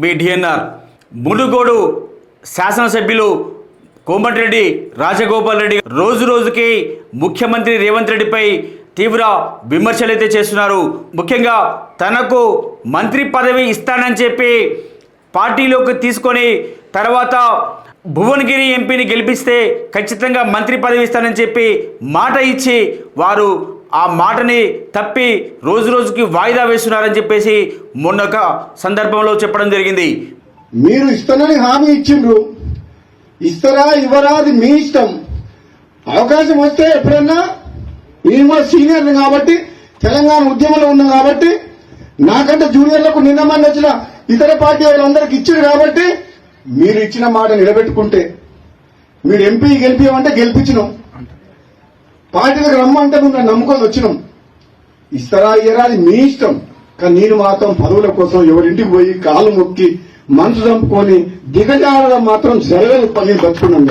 మీ DNR. Munugode శాసనసభ్యులు కోమటిరెడ్డి రాజగోపాల్ రెడ్డి రోజు రోజుకి ముఖ్యమంత్రి రేవంత్ రెడ్డిపై తీవ్ర విమర్శలు అయితే చేస్తున్నారు. ముఖ్యంగా తనకు మంత్రి పదవి ఇస్తానని చెప్పి పార్టీలోకి తీసుకొని తర్వాత భువనగిరి ఎంపీని గెలిపిస్తే ఖచ్చితంగా మంత్రి పదవి ఇస్తానని చెప్పి మాట ఇచ్చి వారు ఆ మాటని తప్పి రోజు రోజుకి వాయిదా వేస్తున్నారని చెప్పేసి మొన్నొక సందర్భంలో చెప్పడం జరిగింది. మీరు ఇస్తానని హామీ ఇచ్చిండ్రు. ఇస్తారా ఇవ్వరా అది మీ ఇష్టం. అవకాశం వస్తే ఎప్పుడన్నా నేను కూడా సీనియర్ కాబట్టి తెలంగాణ ఉద్యమంలో ఉన్నాం కాబట్టి నాకంటే జూనియర్లకు నిన్న మంది వచ్చిన ఇతర పార్టీ వాళ్ళందరికి ఇచ్చారు కాబట్టి మీరు ఇచ్చిన మాట నిలబెట్టుకుంటే మీరు ఎంపీ గెలిపించమంటే గెలిపించినాం. పార్టీలకు రమ్మంటే నువ్వు నన్ను నమ్ముకొని వచ్చినాం. ఇస్తారా ఇయ్యరా అది మీ ఇష్టం. కానీ నేను మాత్రం పదవుల కోసం ఎవరింటికి పోయి కాలు మొక్కి మనసు చంపుకొని దిగజారడం మాత్రం జరగదు పని బతుకున్నాం